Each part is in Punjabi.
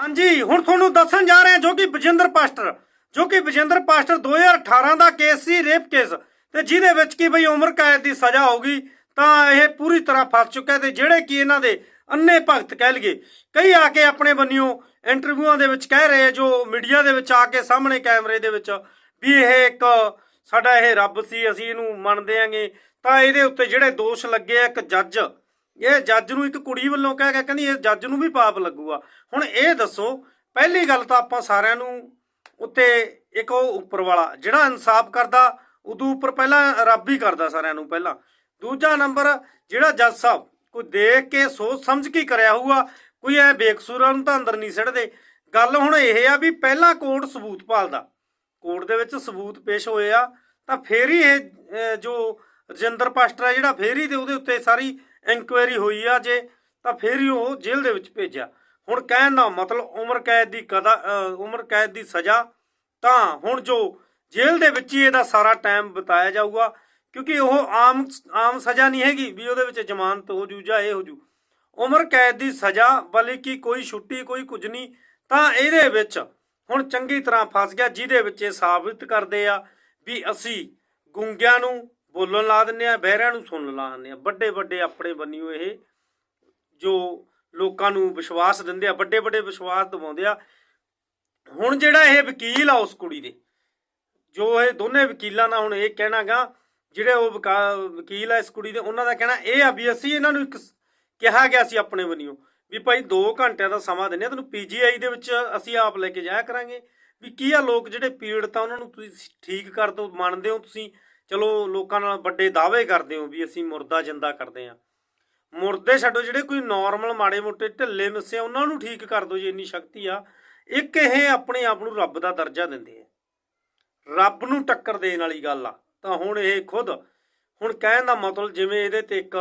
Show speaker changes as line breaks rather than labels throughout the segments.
ਹਾਂਜੀ, ਹੁਣ ਤੁਹਾਨੂੰ ਦੱਸਣ ਜਾ ਰਹੇ ਹਾਂ ਜੋ ਕਿ ਬਜਿੰਦਰ ਪਾਸਟਰ, ਜੋ ਕਿ ਬਜਿੰਦਰ ਪਾਸਟਰ 2018 ਦਾ ਕੇਸ ਸੀ, ਰੇਪ ਕੇਸ। ਤੇ ਜਿਹਦੇ ਵਿੱਚ ਕੀ ਬਈ ਉਮਰ ਕੈਦ ਦੀ ਸਜ਼ਾ ਹੋਗੀ ਤਾਂ ਇਹ ਪੂਰੀ ਤਰ੍ਹਾਂ ਫਸ ਚੁੱਕਾ ਹੈ ਤੇ ਜਿਹੜੇ ਕੀ ਇਹਨਾਂ ਦੇ ਅੰਨੇ ਭਗਤ ਕਹਿ ਲਈਏ, ਕਈ ਆ ਕੇ ਆਪਣੇ ਬੰਨਿਓ ਇੰਟਰਵਿਊਆਂ ਦੇ ਵਿੱਚ ਕਹਿ ਰਹੇ ਜੋ ਮੀਡੀਆ ਦੇ ਵਿੱਚ ਆ ਕੇ ਸਾਹਮਣੇ ਕੈਮਰੇ ਦੇ ਵਿੱਚ ਵੀ ਇਹ ਇੱਕ ਸਾਡਾ ਇਹ ਰੱਬ ਸੀ, ਅਸੀਂ ਇਹਨੂੰ ਮੰਨਦੇ ਆਂਗੇ। ਤਾਂ ਇਹਦੇ ਉੱਤੇ ਜਿਹੜੇ ਦੋਸ਼ ਲੱਗੇ ਆ ਇੱਕ ਜੱਜ ਇਹ ਜੱਜ ਨੂੰ ਇੱਕ ਕੁੜੀ ਵੱਲੋਂ ਕਹਿ ਕੇ ਕਹਿੰਦੀ ਇਹ ਜੱਜ ਨੂੰ ਵੀ ਪਾਪ ਲੱਗੂਗਾ। ਹੁਣ ਇਹ ਦੱਸੋ, ਪਹਿਲੀ ਗੱਲ ਤਾਂ ਆਪਾਂ ਸਾਰਿਆਂ ਨੂੰ ਉੱਤੇ ਇੱਕ ਉਹ ਉੱਪਰ ਵਾਲਾ, ਜਿਹੜਾ ਇਨਸਾਫ ਕਰਦਾ, ਉਦੋਂ ਉੱਪਰ ਪਹਿਲਾਂ ਰੱਬ ਹੀ ਕਰਦਾ ਸਾਰਿਆਂ ਨੂੰ ਪਹਿਲਾਂ। ਦੂਜਾ ਨੰਬਰ, ਜਿਹੜਾ ਜੱਜ ਸਾਹਿਬ ਕੋਈ ਦੇਖ ਕੇ ਸੋਚ ਸਮਝ ਕੇ ਕਰਿਆ ਹੋਊਗਾ, ਕੋਈ ਐ ਬੇਕਸੂਰਾਂ ਨੂੰ ਤਾਂ ਅੰਦਰ ਨਹੀਂ ਸਿੱਟਦੇ। ਗੱਲ ਹੁਣ ਇਹ ਆ ਵੀ ਪਹਿਲਾਂ ਕੋਰਟ ਸਬੂਤ ਭਾਲਦਾ ਕੋਰਟ ਦੇ ਵਿੱਚ ਸਬੂਤ ਪੇਸ਼ ਹੋਏ ਆ, ਤਾਂ ਫੇਰ ਹੀ ਇਹ ਜੋ ਰਜਿੰਦਰ ਪਾਸਟਰ ਆ ਜਿਹੜਾ, ਫੇਰ ਹੀ ਤੇ ਉਹਦੇ ਉੱਤੇ ਸਾਰੀ ਇਨਕੁਆਇਰੀ ਹੋਈ ਆ ਜੇ, ਤਾਂ ਫਿਰ ਹੀ ਉਹ ਜੇਲ੍ਹ ਦੇ ਵਿੱਚ ਭੇਜਿਆ। ਹੁਣ ਕਹਿਣ ਦਾ ਮਤਲਬ ਉਮਰ ਕੈਦ ਦੀ ਕਦਾ ਉਮਰ ਕੈਦ ਦੀ ਸਜ਼ਾ, ਤਾਂ ਹੁਣ ਜੋ ਜੇਲ੍ਹ ਦੇ ਵਿੱਚ ਹੀ ਇਹਦਾ ਸਾਰਾ ਟਾਈਮ ਬਿਤਾਇਆ ਜਾਊਗਾ, ਕਿਉਂਕਿ ਉਹ ਆਮ ਆਮ ਸਜ਼ਾ ਨਹੀਂ ਹੈਗੀ ਵੀ ਉਹਦੇ ਵਿੱਚ ਜ਼ਮਾਨਤ ਹੋ ਜੂ ਜਾਂ ਇਹ ਹੋ ਜੂ। ਉਮਰ ਕੈਦ ਦੀ ਸਜ਼ਾ ਬਲਕਿ ਕੋਈ ਛੁੱਟੀ, ਕੋਈ ਕੁਝ ਨਹੀਂ, ਤਾਂ ਇਹਦੇ ਵਿੱਚ ਹੁਣ ਚੰਗੀ ਤਰ੍ਹਾਂ ਫਸ ਗਿਆ, ਜਿਹਦੇ ਵਿੱਚ ਇਹ ਸਾਬਿਤ ਕਰਦੇ ਆ ਵੀ ਅਸੀਂ ਗੁੰਗਿਆਂ ਨੂੰ ਬੋਲਣ ਲਾ ਦਿੰਨੇ ਆ, ਬਹਿਰਿਆਂ ਨੂੰ ਸੁਣਨ ਲਾ ਦਿੰਨੇ ਆ। ਵੱਡੇ ਵੱਡੇ ਆਪਣੇ ਬੰਨਿਓ ਇਹ ਜੋ ਲੋਕਾਂ ਨੂੰ ਵਿਸ਼ਵਾਸ ਦਿੰਦੇ ਆ, ਵੱਡੇ ਵੱਡੇ ਵਿਸ਼ਵਾਸ ਦਿਵਾਉਂਦੇ ਆ। ਹੁਣ ਜਿਹੜਾ ਇਹ ਵਕੀਲ ਆ ਉਸ ਕੁੜੀ ਦੇ, ਜੋ ਇਹ ਦੋਨੇ ਵਕੀਲਾਂ ਦਾ ਹੁਣ ਇਹ ਕਹਿਣਾਗਾ, ਜਿਹੜੇ ਉਹ ਵਕਾ- ਵਕੀਲ ਆ ਇਸ ਕੁੜੀ ਦੇ, ਉਹਨਾਂ ਦਾ ਕਹਿਣਾ ਇਹ ਆ ਵੀ ਅਸੀਂ ਇਹਨਾਂ ਨੂੰ ਇੱਕ ਕਿਹਾ ਗਿਆ ਸੀ ਆਪਣੇ ਵੱਲੋਂ ਵੀ ਭਾਈ 2 ਘੰਟਿਆਂ ਦਾ ਸਮਾਂ ਦਿੰਨੇ ਆ, ਤੈਨੂੰ ਪੀਜੀਆਈ ਦੇ ਵਿੱਚ ਅਸੀਂ ਆਪ ਲੈ ਕੇ ਜਾਇਆ ਕਰਾਂਗੇ। ਵੀ ਕੀ ਆ ਲੋਕ ਜਿਹੜੇ ਪੀੜਤ ਆ, ਉਹਨਾਂ ਨੂੰ ਤੁਸੀਂ ਠੀਕ ਕਰ ਦੋ, ਮੰਨਦੇ ਹੋ ਤੁਸੀਂ ਚਲੋ ਲੋਕਾਂ ਨਾਲ ਵੱਡੇ ਦਾਅਵੇ ਕਰਦੇ ਹੋ ਵੀ ਅਸੀਂ ਮੁਰਦਾ ਜਿੰਦਾ ਕਰਦੇ ਆ ਮੁਰਦੇ ਛੱਡੋ, ਜਿਹੜੇ ਕੋਈ ਨਾਰਮਲ ਮਾੜੇ ਮੋਟੇ ਢਿੱਲੇ ਮਿੱਸੇ ਉਹਨਾਂ ਨੂੰ ਠੀਕ ਕਰ ਦਿਓ ਜੇ ਇੰਨੀ ਸ਼ਕਤੀ ਆ। ਇੱਕ ਇਹ ਆਪਣੇ ਆਪ ਨੂੰ ਰੱਬ ਦਾ ਦਰਜਾ ਦਿੰਦੇ ਆ। ਰੱਬ ਨੂੰ ਟੱਕਰ ਦੇਣ ਵਾਲੀ ਗੱਲ ਆ। ਤਾਂ ਹੁਣ ਇਹ ਖੁਦ, ਹੁਣ ਕਹਿਣ ਦਾ ਮਤਲਬ ਜਿਵੇਂ ਇਹਦੇ ਤੇ ਇੱਕ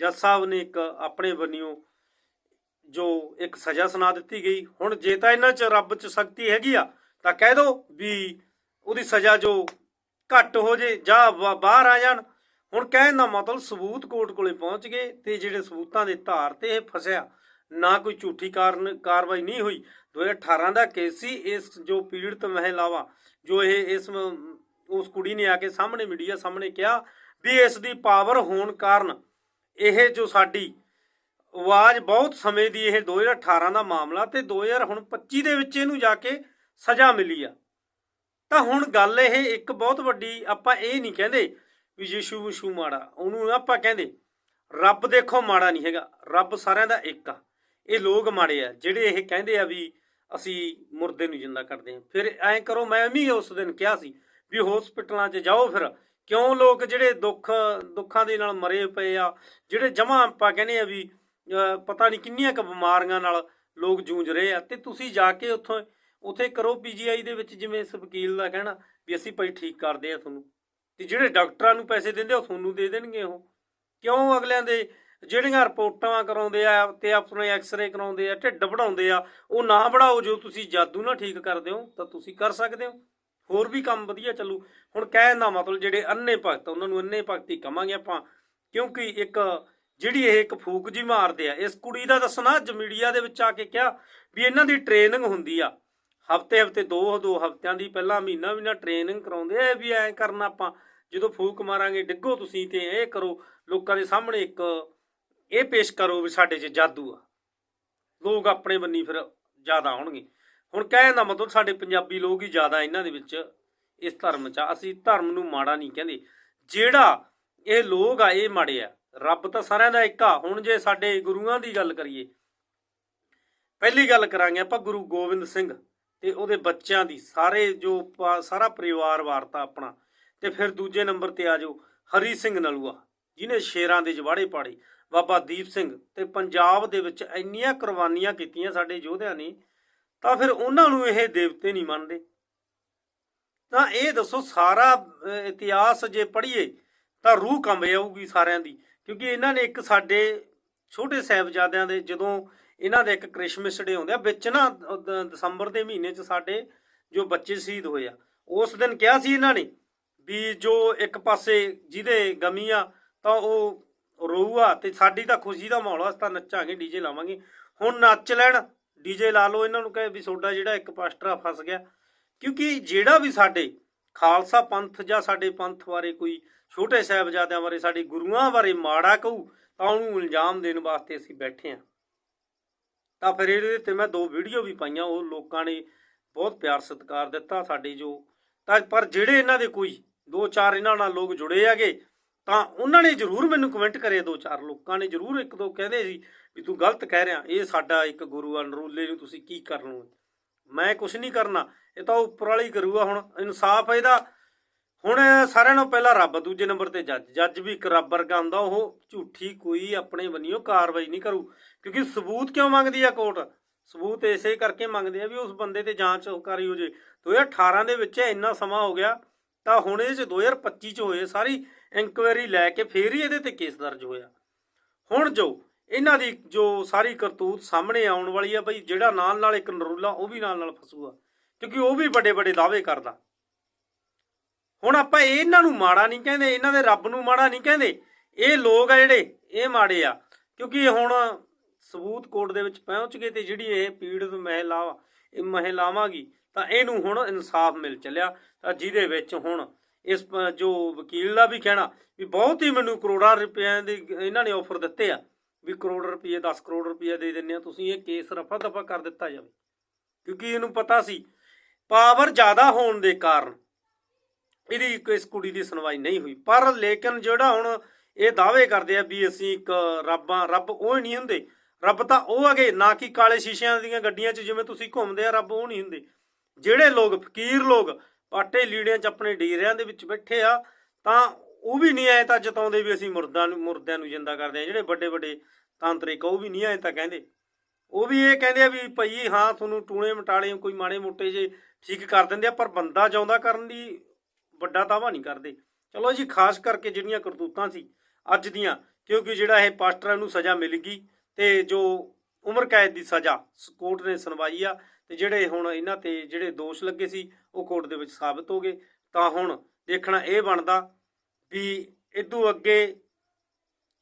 ਜੱਜ ਸਾਹਿਬ ਨੇ ਇੱਕ ਆਪਣੇ ਬੰਨਿਓ ਜੋ ਇੱਕ ਸਜ਼ਾ ਸੁਣਾ ਦਿੱਤੀ ਗਈ। ਹੁਣ ਜੇ ਤਾਂ ਇਹਨਾਂ 'ਚ ਰੱਬ 'ਚ ਸ਼ਕਤੀ ਹੈਗੀ ਆ, ਤਾਂ ਕਹਿ ਦੋ ਵੀ ਉਹਦੀ ਸਜ਼ਾ ਜੋ ਘੱਟ ਹੋ ਜੇ, ਜਾਂ ਬਾ- ਬਾਹਰ ਆ ਜਾਣ। ਹੁਣ ਕਹਿਣ ਦਾ ਮਤਲਬ ਸਬੂਤ ਕੋਰਟ ਕੋਲੇ ਪਹੁੰਚ ਗਏ ਤੇ ਜਿਹੜੇ ਸਬੂਤਾਂ ਦੇ ਧਾਰ ਤੇ ਇਹ ਫਸਿਆ, ਨਾ ਕੋਈ ਝੂਠੀ ਕਾਰਨ, ਕਾਰਵਾਈ ਨਹੀਂ ਹੋਈ। 2018 ਦਾ ਕੇਸ ਸੀ, ਇਸ ਜੋ ਪੀੜਤ ਮਹਿਲਾਵਾ, ਜੋ ਇਹ, ਇਸ ਉਸ ਕੁੜੀ ਨੇ ਆ ਕੇ ਸਾਹਮਣੇ ਮੀਡੀਆ ਸਾਹਮਣੇ ਕਿਹਾ ਵੀ ਇਸ ਦੀ ਪਾਵਰ ਹੋਣ ਕਾਰਨ ਇਹ ਜੋ ਸਾਡੀ ਆਵਾਜ਼ ਬਹੁਤ ਸਮੇਂ ਦੀ ਇਹ 2018 ਦਾ ਮਾਮਲਾ ਤੇ 2025 ਦੇ ਵਿੱਚ ਇਹਨੂੰ ਜਾ ਕੇ ਸਜ਼ਾ ਮਿਲੀ ਆ। ਤਾਂ ਹੁਣ ਗੱਲ ਇਹ ਇੱਕ ਬਹੁਤ ਵੱਡੀ ਆਪਾਂ ਇਹ ਨਹੀਂ ਕਹਿੰਦੇ ਵੀ ਯਿਸੂ ਵਿਸ਼ੂ ਮਾੜਾ, ਉਹਨੂੰ ਆਪਾਂ ਕਹਿੰਦੇ, ਰੱਬ ਦੇਖੋ ਮਾੜਾ ਨਹੀਂ ਹੈਗਾ, ਰੱਬ ਸਾਰਿਆਂ ਦਾ ਇੱਕ ਆ। ਇਹ ਲੋਕ ਮਾੜੇ ਆ, ਜਿਹੜੇ ਇਹ ਕਹਿੰਦੇ ਆ ਵੀ ਅਸੀਂ ਮੁਰਦੇ ਨੂੰ ਜਿੰਦਾ ਕਰਦੇ ਆ ਫਿਰ ਐਂ ਕਰੋ, ਮੈਂ ਵੀ ਉਸ ਦਿਨ ਕਿਹਾ ਸੀ ਵੀ ਹਸਪੀਟਲਾਂ 'ਚ ਜਾਓ ਫਿਰ, ਕਿਉਂ ਲੋਕ ਜਿਹੜੇ ਦੁੱਖ, ਦੁੱਖਾਂ ਦੇ ਨਾਲ ਮਰੇ ਪਏ ਆ, ਜਿਹੜੇ ਜਮਾਂ ਆਪਾਂ ਕਹਿੰਦੇ ਆ ਵੀ ਪਤਾ ਨਹੀਂ ਕਿੰਨੀਆਂ ਕ ਬਿਮਾਰੀਆਂ ਨਾਲ ਲੋਕ ਜੂਝ ਰਹੇ ਆ, ਤੇ ਤੁਸੀਂ ਜਾ ਕੇ ਉੱਥੋਂ ਉੱਥੇ ਕਰੋ ਪੀਜੀਆਈ ਦੇ ਵਿੱਚ ਜਿਵੇਂ ਇਸ ਵਕੀਲ ਦਾ ਕਹਿਣਾ ਵੀ ਅਸੀਂ ਭਾਈ ਠੀਕ ਕਰਦੇ ਆ ਤੁਹਾਨੂੰ। ਤੇ ਜਿਹੜੇ ਡਾਕਟਰਾਂ ਨੂੰ ਪੈਸੇ ਦਿੰਦੇ ਆ, ਉਹ ਤੁਹਾਨੂੰ ਦੇ ਦੇਣਗੇ ਉਹ। ਕਿਉਂ ਅਗਲਿਆਂ ਦੇ ਜਿਹੜੀਆਂ ਰਿਪੋਰਟਾਂ ਕਰਾਉਂਦੇ ਆ ਤੇ ਆਪਣੇ ਐਕਸ-ਰੇ ਕਰਾਉਂਦੇ ਆ ਢਿੱਡ ਵਧਾਉਂਦੇ ਆ ਉਹ ਨਾ ਵਧਾਓ ਜੋ ਤੁਸੀਂ ਜਾਦੂ ਨਾਲ ਠੀਕ ਕਰਦੇ ਹੋ ਤਾਂ ਤੁਸੀਂ ਕਰ ਸਕਦੇ ਹੋ। ਹੋਰ ਵੀ ਕੰਮ ਵਧੀਆ ਚੱਲੂ। ਹੁਣ ਕਹਿਣ ਦਾ ਮਤਲਬ ਜਿਹੜੇ ਅੰਨੇ ਭਗਤ ਉਹਨਾਂ ਨੂੰ ਅੰਨੇ ਭਗਤ ਹੀ ਕਵਾਂਗੇ ਆਪਾਂ। ਕਿਉਂਕਿ ਇੱਕ ਜਿਹੜੀ ਇਹ ਇੱਕ ਫੂਕ ਜੀ ਮਾਰਦੇ ਆ ਇਸ ਕੁੜੀ ਦਾ ਦੱਸਣਾ ਅੱਜ ਮੀਡੀਆ ਦੇ ਵਿੱਚ ਆ ਕੇ ਕਿਹਾ ਵੀ ਇਹਨਾਂ ਦੀ ਟ੍ਰੇਨਿੰਗ ਹੁੰਦੀ ਆ। ਹਫ਼ਤੇ ਹਫ਼ਤੇ, ਦੋ ਦੋ ਹਫਤਿਆਂ ਦੀ ਪਹਿਲਾਂ ਮਹੀਨਾ ਮਹੀਨਾ ਟ੍ਰੇਨਿੰਗ ਕਰਾਉਂਦੇ ਆ ਵੀ ਐ ਕਰਨਾ ਆਪਾਂ, ਜਦੋਂ ਫੂਕ ਮਾਰਾਂਗੇ, ਡਿੱਗੋ ਤੁਸੀਂ ਤੇ ਇਹ ਕਰੋ, ਲੋਕਾਂ ਦੇ ਸਾਹਮਣੇ ਇੱਕ ਇਹ ਪੇਸ਼ ਕਰੋ ਵੀ ਸਾਡੇ 'ਚ ਜਾਦੂ ਆ। ਲੋਕ ਆਪਣੇ ਬੰਨੀ ਫਿਰ ਜ਼ਿਆਦਾ ਆਉਣਗੇ। ਹੁਣ ਕਹਿਣ ਦਾ ਮਤਲਬ ਸਾਡੇ ਪੰਜਾਬੀ ਲੋਕ ਹੀ ਜ਼ਿਆਦਾ ਇਹਨਾਂ ਦੇ ਵਿੱਚ ਇਸ ਧਰਮ 'ਚ ਅਸੀਂ ਧਰਮ ਨੂੰ ਮਾੜਾ ਨਹੀਂ ਕਹਿੰਦੇ। ਜਿਹੜਾ ਇਹ ਲੋਕ ਆ, ਇਹ ਮਾੜੇ ਆ। ਰੱਬ ਤਾਂ ਸਾਰਿਆਂ ਦਾ ਇੱਕ ਆ। ਹੁਣ ਜੇ ਸਾਡੇ ਗੁਰੂਆਂ ਦੀ ਗੱਲ ਕਰੀਏ, ਪਹਿਲੀ ਗੱਲ ਕਰਾਂਗੇ ਆਪਾਂ ਗੁਰੂ ਗੋਬਿੰਦ ਸਿੰਘ। ਤੇ ਉਹਦੇ ਬੱਚਿਆਂ ਦੀ, ਸਾਰੇ ਜੋ ਸਾਰਾ ਪਰਿਵਾਰ ਵਾਰਤਾ ਆਪਣਾ। ਤੇ ਫਿਰ ਦੂਜੇ ਨੰਬਰ ਤੇ ਆ ਜਾਓ, ਹਰੀ ਸਿੰਘ ਨਲੂਆ ਜਿਨੇ ਸ਼ੇਰਾਂ ਦੇ ਜਵਾੜੇ ਪਾੜੇ। ਬਾਬਾ ਦੀਪ ਸਿੰਘ ਤੇ ਪੰਜਾਬ ਦੇ ਵਿੱਚ ਇੰਨੀਆਂ ਕੁਰਬਾਨੀਆਂ ਕੀਤੀਆਂ ਸਾਡੇ ਯੋਧਿਆਂ ਨੇ, ਤਾਂ ਫਿਰ ਉਹਨਾਂ ਨੂੰ ਇਹ ਦੇਵਤੇ ਨਹੀਂ ਮੰਨਦੇ। ਤਾਂ ਇਹ ਦੱਸੋ, ਸਾਰਾ ਇਤਿਹਾਸ ਜੇ ਪੜ੍ਹੀਏ, ਤਾਂ ਰੂਹ ਕੰਬ ਜਾਊਗੀ ਸਾਰਿਆਂ ਦੀ, ਕਿਉਂਕਿ ਇਹਨਾਂ ਨੇ ਇੱਕ ਸਾਡੇ ਛੋਟੇ ਸਾਹਿਬਜ਼ਾਦਿਆਂ ਦੇ ਜਦੋਂ ਇਹਨਾਂ ਦੇ ਇੱਕ ਕ੍ਰਿਸਮਸ ਡੇ ਹੁੰਦੇ ਆ, ਵਿੱਚ ਨਾ ਦਸੰਬਰ ਦੇ ਮਹੀਨੇ 'ਚ ਸਾਡੇ ਜੋ ਬੱਚੇ ਸ਼ਹੀਦ ਹੋਏ ਆ, ਉਸ ਦਿਨ ਕਿਹਾ ਸੀ ਇਹਨਾਂ ਨੇ ਵੀ ਜੋ ਇੱਕ ਪਾਸੇ ਜਿਹਦੇ ਗਮੀ ਆ, ਤਾਂ ਉਹ ਰੋਊਗਾ ਤੇ ਸਾਡੀ ਤਾਂ ਖੁਸ਼ੀ ਦਾ ਮਾਹੌਲ ਆ, ਅਸੀਂ ਤਾਂ ਨੱਚਾਂਗੇ ਡੀਜੇ ਲਾਵਾਂਗੇ। ਹੁਣ ਨੱਚ ਲੈਣ ਡੀਜੇ ਲਾ ਲਓ, ਇਹਨਾਂ ਨੂੰ ਕਹੇ ਵੀ ਤੁਹਾਡਾ ਜਿਹੜਾ ਇੱਕ ਪਾਸਟਰ ਆ, ਫਸ ਗਿਆ। ਕਿਉਂਕਿ ਜਿਹੜਾ ਵੀ ਸਾਡੇ ਖਾਲਸਾ ਪੰਥ ਜਾਂ ਸਾਡੇ ਪੰਥ ਬਾਰੇ ਕੋਈ ਛੋਟੇ ਸਾਹਿਬਜ਼ਾਦਿਆਂ ਬਾਰੇ, ਸਾਡੇ ਗੁਰੂਆਂ ਬਾਰੇ ਮਾੜਾ ਕਹੂ ਤਾਂ ਉਹਨੂੰ ਇਲਜ਼ਾਮ ਦੇਣ ਵਾਸਤੇ ਅਸੀਂ ਬੈਠੇ ਆ ਤਾਂ ਫਿਰ ਇਹਦੇ ਤੇ ਮੈਂ ਦੋ ਵੀਡੀਓ ਵੀ ਪਾਈਆਂ, ਉਹ ਲੋਕਾਂ ਨੇ ਬਹੁਤ ਪਿਆਰ ਸਤਿਕਾਰ ਦਿੱਤਾ ਸਾਡੇ ਜੋ। ਤਾਂ ਪਰ ਜਿਹੜੇ ਇਹਨਾਂ ਦੇ ਕੋਈ ਦੋ ਚਾਰ ਇਹਨਾਂ ਨਾਲ ਲੋਕ ਜੁੜੇ ਹੈਗੇ, ਤਾਂ ਉਹਨਾਂ ਨੇ ਜ਼ਰੂਰ ਮੈਨੂੰ ਕਮੈਂਟ ਕਰੇ ਦੋ ਚਾਰ ਲੋਕਾਂ ਨੇ, ਜ਼ਰੂਰ ਇੱਕ ਦੋ ਕਹਿੰਦੇ ਸੀ ਵੀ ਤੂੰ ਗਲਤ ਕਹਿ ਰਿਹਾ, ਇਹ ਸਾਡਾ ਇੱਕ ਗੁਰੂ ਆ, ਨਰੂਲੇ ਨੂੰ ਤੁਸੀਂ ਕੀ ਕਰ ਲਓਗੇ ਮੈਂ ਕੁਝ ਨਹੀਂ ਕਰਨਾ, ਇਹ ਤਾਂ ਉੱਪਰ ਵਾਲਾ ਹੀ ਕਰੂਗਾ ਹੁਣ, ਇਨਸਾਫ ਇਹਦਾ। ਹੁਣ ਸਾਰਿਆਂ ਨੂੰ ਪਹਿਲਾਂ ਰੱਬ ਦੂਜੇ ਨੰਬਰ ਤੇ ਜੱਜ। ਜੱਜ ਵੀ ਇੱਕ ਰੱਬ ਵਰਗਾ ਹੁੰਦਾ, ਉਹ ਝੂਠੀ ਕੋਈ ਆਪਣੇ ਬੰਨਿਓ ਕਾਰਵਾਈ ਨਹੀਂ ਕਰੂ। ਕਿਉਂਕਿ ਸਬੂਤ ਕਿਉਂ ਮੰਗਦੀ ਆ ਕੋਰਟ? ਸਬੂਤ ਇਸੇ ਕਰਕੇ ਮੰਗਦੇ ਆ ਵੀ ਉਸ ਬੰਦੇ ਤੇ ਜਾਂਚ ਕਰੀ ਹੋ ਜੇ। 2018 ਦੇ ਵਿੱਚ ਇੰਨਾ ਸਮਾਂ ਹੋ ਗਿਆ, ਤਾਂ ਹੁਣ ਇਹ ਚ 2025 ਚ ਹੋਏ, ਸਾਰੀ ਇਨਕੁਆਇਰੀ ਲੈ ਕੇ ਫੇਰ ਹੀ ਇਹਦੇ ਤੇ ਕੇਸ ਦਰਜ ਹੋਇਆ। ਹੁਣ ਜੋ, ਇਹਨਾਂ ਦੀ ਜੋ ਸਾਰੀ ਕਰਤੂਤ ਸਾਹਮਣੇ ਆਉਣ ਵਾਲੀ ਆ ਬਈ, ਜਿਹੜਾ ਨਾਲ ਨਾਲ ਇੱਕ ਨਰੂਲਾ, ਉਹ ਵੀ ਨਾਲ ਨਾਲ ਫਸੂਗਾ। ਕਿਉਂਕਿ ਉਹ ਵੀ ਵੱਡੇ ਵੱਡੇ ਦਾਅਵੇ ਕਰਦਾ। ਹੁਣ ਆਪਾਂ ਇਹਨਾਂ ਨੂੰ ਮਾੜਾ ਨਹੀਂ ਕਹਿੰਦੇ, ਇਹਨਾਂ ਦੇ ਰੱਬ ਨੂੰ ਮਾੜਾ ਨਹੀਂ ਕਹਿੰਦੇ। ਇਹ ਲੋਕ ਆ ਜਿਹੜੇ, ਇਹ ਮਾੜੇ ਆ। ਕਿਉਂਕਿ ਹੁਣ ਸਬੂਤ ਕੋਰਟ ਦੇ ਵਿੱਚ ਪਹੁੰਚ ਗਏ ਤੇ ਜਿਹੜੀ ਇਹ ਪੀੜਤ ਮਹਿਲਾ ਇਹ ਮਹਿਲਾਵਾਂ ਗੀ, ਤਾਂ ਇਹਨੂੰ ਹੁਣ ਇਨਸਾਫ ਮਿਲ ਚੱਲਿਆ। ਤਾਂ ਜਿਹਦੇ ਵਿੱਚ ਹੁਣ ਇਸ ਜੋ ਵਕੀਲ ਦਾ ਵੀ ਕਹਿਣਾ ਵੀ ਬਹੁਤ ਹੀ ਮੈਨੂੰ ਕਰੋੜਾਂ ਰੁਪਏ ਦੇ ਇਹਨਾਂ ਨੇ ਆਫਰ ਦਿੱਤੇ ਆ, ਵੀ ਕਰੋੜ ਰੁਪਏ 10 ਕਰੋੜ ਰੁਪਏ ਦੇ ਦਿੰਨੇ ਆ, ਤੁਸੀਂ ਇਹ ਕੇਸ ਰਫਾ ਦਫਾ ਕਰ ਦਿੱਤਾ ਜਾਵੇ। ਕਿਉਂਕਿ ਇਹਨੂੰ ਪਤਾ ਸੀ, ਪਾਵਰ ਜ਼ਿਆਦਾ ਹੋਣ ਦੇ ਕਾਰਨ ਇਹਦੀ ਇਸ ਕੁੜੀ ਦੀ ਸੁਣਵਾਈ ਨਹੀਂ ਹੋਈ। ਪਰ ਲੇਕਿਨ ਜਿਹੜਾ ਹੁਣ ਇਹ ਦਾਅਵੇ ਕਰਦੇ ਆ ਵੀ ਅਸੀਂ ਇੱਕ ਰੱਬਾਂ, ਰੱਬ ਉਹ ਹੀ ਨਹੀਂ ਹੁੰਦੇ। ਰੱਬ ਤਾਂ ਉਹ ਹੈਗੇ, ਨਾ ਕਿ ਕਾਲੇ ਸ਼ੀਸ਼ਿਆਂ ਦੀਆਂ ਗੱਡੀਆਂ 'ਚ ਜਿਵੇਂ ਤੁਸੀਂ ਘੁੰਮਦੇ ਆ, ਰੱਬ ਉਹ ਨਹੀਂ ਹੁੰਦੇ। ਜਿਹੜੇ ਲੋਕ, ਫਕੀਰ ਲੋਕ, ਪਾਟੇ ਲੀੜਿਆਂ 'ਚ ਆਪਣੇ ਡੇਰਿਆਂ ਦੇ ਵਿੱਚ ਬੈਠੇ ਆ, ਤਾਂ ਉਹ ਵੀ ਨਹੀਂ ਆਏ ਤਾਂ ਜਤਾਉਂਦੇ ਵੀ ਅਸੀਂ ਮੁਰਦਾਂ ਨੂੰ, ਮੁਰਦਿਆਂ ਨੂੰ ਜਿੰਦਾ ਕਰਦੇ ਆ। ਜਿਹੜੇ ਵੱਡੇ ਵੱਡੇ ਤਾਂਤਰਿਕ ਉਹ ਵੀ ਨਹੀਂ ਆਏ ਤਾਂ ਕਹਿੰਦੇ। ਉਹ ਵੀ ਇਹ ਕਹਿੰਦੇ ਆ ਵੀ ਭਈ ਹਾਂ, ਤੁਹਾਨੂੰ ਟੂਣੇ ਮਟਾਲੇ ਕੋਈ ਮਾੜੇ ਮੋਟੇ ਜੇ ਠੀਕ ਕਰ ਦਿੰਦੇ ਆ, ਪਰ ਬੰਦਾ ਜਿਉਂਦਾ ਕਰਨ ਦੀ ਵੱਡਾ ਦਾਵਾ ਨਹੀਂ ਕਰਦੇ। ਚਲੋ ਜੀ, ਖਾਸ ਕਰਕੇ ਜਿਹੜੀਆਂ ਕਰਤੂਤਾਂ ਸੀ ਅੱਜ ਦੀਆਂ, ਕਿਉਂਕਿ ਜਿਹੜਾ ਇਹ ਪਾਸਟਰਾਂ ਨੂੰ ਸਜ਼ਾ ਮਿਲ ਗਈ ਤੇ ਜੋ ਉਮਰ ਕੈਦ ਦੀ ਸਜ਼ਾ ਸ- ਕੋਰਟ ਨੇ ਸੁਣਵਾਈ ਆ ਤੇ ਜਿਹੜੇ ਹੁਣ ਇਹਨਾਂ ਤੇ ਜਿਹੜੇ ਦੋਸ਼ ਲੱਗੇ ਸੀ, ਉਹ ਕੋਰਟ ਦੇ ਵਿੱਚ ਸਾਬਤ ਹੋ ਗਏ। ਤਾਂ ਹੁਣ ਦੇਖਣਾ ਇਹ ਬਣਦਾ ਵੀ ਇਦੋਂ ਅੱਗੇ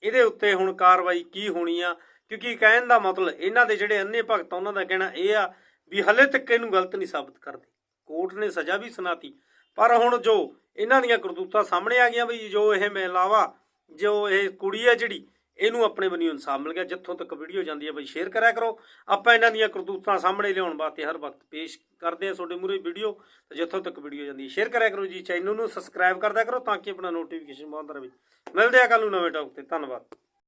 ਇਹਦੇ ਉੱਤੇ ਹੁਣ ਕਾਰਵਾਈ ਕੀ ਹੋਣੀ ਆ, ਕਿਉਂਕਿ ਕਹਿਣ ਦਾ ਮਤਲਬ ਇਹਨਾਂ ਦੇ ਜਿਹੜੇ ਅੰਨੇ ਭਗਤ ਉਹਨਾਂ ਦਾ ਕਹਿਣਾ ਇਹ ਆ ਵੀ ਹਲੇ ਤੱਕ ਇਹਨੂੰ ਗਲਤ ਨਹੀਂ ਸਾਬਤ ਕਰਦੇ। ਕੋਰਟ ਨੇ ਸਜ਼ਾ ਵੀ ਸੁਣਾਤੀ ਪਰ ਹੁਣ ਜੋ ਇਹਨਾਂ ਦੀਆਂ ਕਰਤੂਤਾਂ ਸਾਹਮਣੇ ਆ ਗਈਆਂ ਵੀ ਜੋ ਇਹ ਮਹਿਲਾਵਾ, ਜੋ ਇਹ ਕੁੜੀ ਹੈ ਜਿਹੜੀ, ਇਹਨੂੰ ਆਪਣੇ ਬਣੀ ਇਨਸਾਫ ਮਿਲ ਗਿਆ। ਜਿੱਥੋਂ ਤੱਕ ਵੀਡੀਓ ਜਾਂਦੀ ਹੈ, ਬਈ ਸ਼ੇਅਰ ਕਰਿਆ ਕਰੋ। ਆਪਾਂ ਇਹਨਾਂ ਦੀਆਂ ਕਰਤੂਤਾਂ ਸਾਹਮਣੇ ਲਿਆਉਣ ਵਾਸਤੇ ਹਰ ਵਕਤ ਪੇਸ਼ ਕਰਦੇ ਹਾਂ ਤੁਹਾਡੇ ਮੂਰੇ ਵੀਡੀਓ ਤੇ ਜਿੱਥੋਂ ਤੱਕ ਵੀਡੀਓ ਜਾਂਦੀ ਹੈ ਸ਼ੇਅਰ ਕਰਿਆ ਕਰੋ ਜੀ। ਚੈਨਲ ਨੂੰ ਸਬਸਕ੍ਰਾਈਬ ਕਰਦਿਆ ਕਰੋ ਤਾਂ ਕਿ ਆਪਣਾ ਨੋਟੀਫਿਕੇਸ਼ਨ ਬਹੁਤ ਰਹੇ। ਮਿਲਦੇ ਆ ਕੱਲ ਨੂੰ ਨਵੇਂ ਟੌਪ ਤੇ। ਧੰਨਵਾਦ।